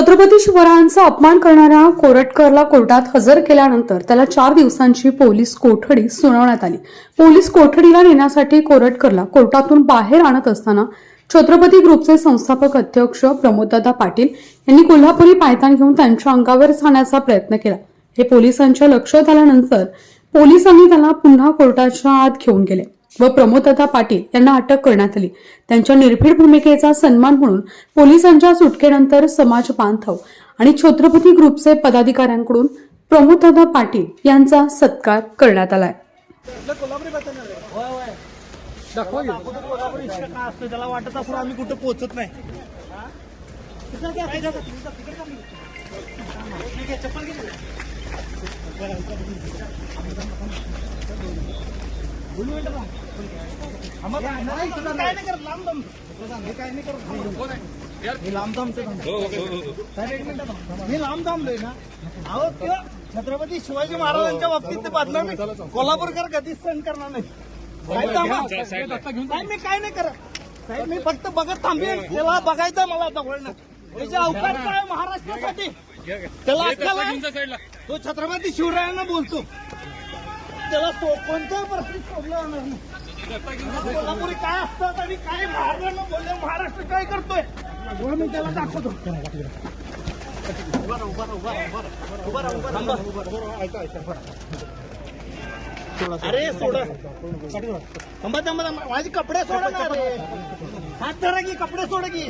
छत्रपती शिवरायांचा अपमान करणाऱ्या कोरटकरला कोर्टात हजर केल्यानंतर त्याला चार दिवसांची पोलीस कोठडी सुनावण्यात आली. पोलीस कोठडीला नेण्यासाठी कोरटकरला कोर्टातून बाहेर आणत असताना छत्रपती ग्रुपचे संस्थापक अध्यक्ष प्रमोददादा पाटील यांनी कोल्हापुरी पायथान घेऊन त्यांच्या अंगावर जाण्याचा प्रयत्न केला. हे पोलिसांच्या लक्षात आल्यानंतर पोलिसांनी त्याला पुन्हा कोर्टाच्या आत घेऊन गेले. व प्रमोददादा पाटील यांना अटक करण्यात आली. त्यांच्या निर्भीड भूमिकेचा सन्मान म्हणून पोलिसांच्या सुटकेनंतर समाज बांधव आणि छत्रपती ग्रुपचे पदाधिकाऱ्यांकडून प्रमोददादा पाटील यांचा सत्कार करण्यात आलाय. त्याला वाटत असं आम्ही कुठं पोहोचत नाही. चप्पल हे. हे ना. अहो छत्रपती शिवाजी महाराजांच्या बाबतीत ते बातम्या कोल्हापूरकर कधीच सहन करणार नाही मी काय नाही. करत साहेब मी फक्त बघत थांबेन त्याला बघायचं मला जवळनं त्याचे अवकाश काय महाराष्ट्रासाठी त्याला? तो छत्रपती शिवरायांना बोलतो. त्याला सो- कोणत्याही परिस्थितीत सोडलं जाणार नाही. कोल्हापुरी काय असतात आणि काय महाराजांना बोलले महाराष्ट्र काय करतोय? म्हणून मी त्याला दाखवतो. उभा उभा उभा उभा. ऐका, ऐका. अरे सोडा. थांबा थांबा थांबा. माझे कपडे सोडा ना रे. हात धरा की कपडे सोडा की.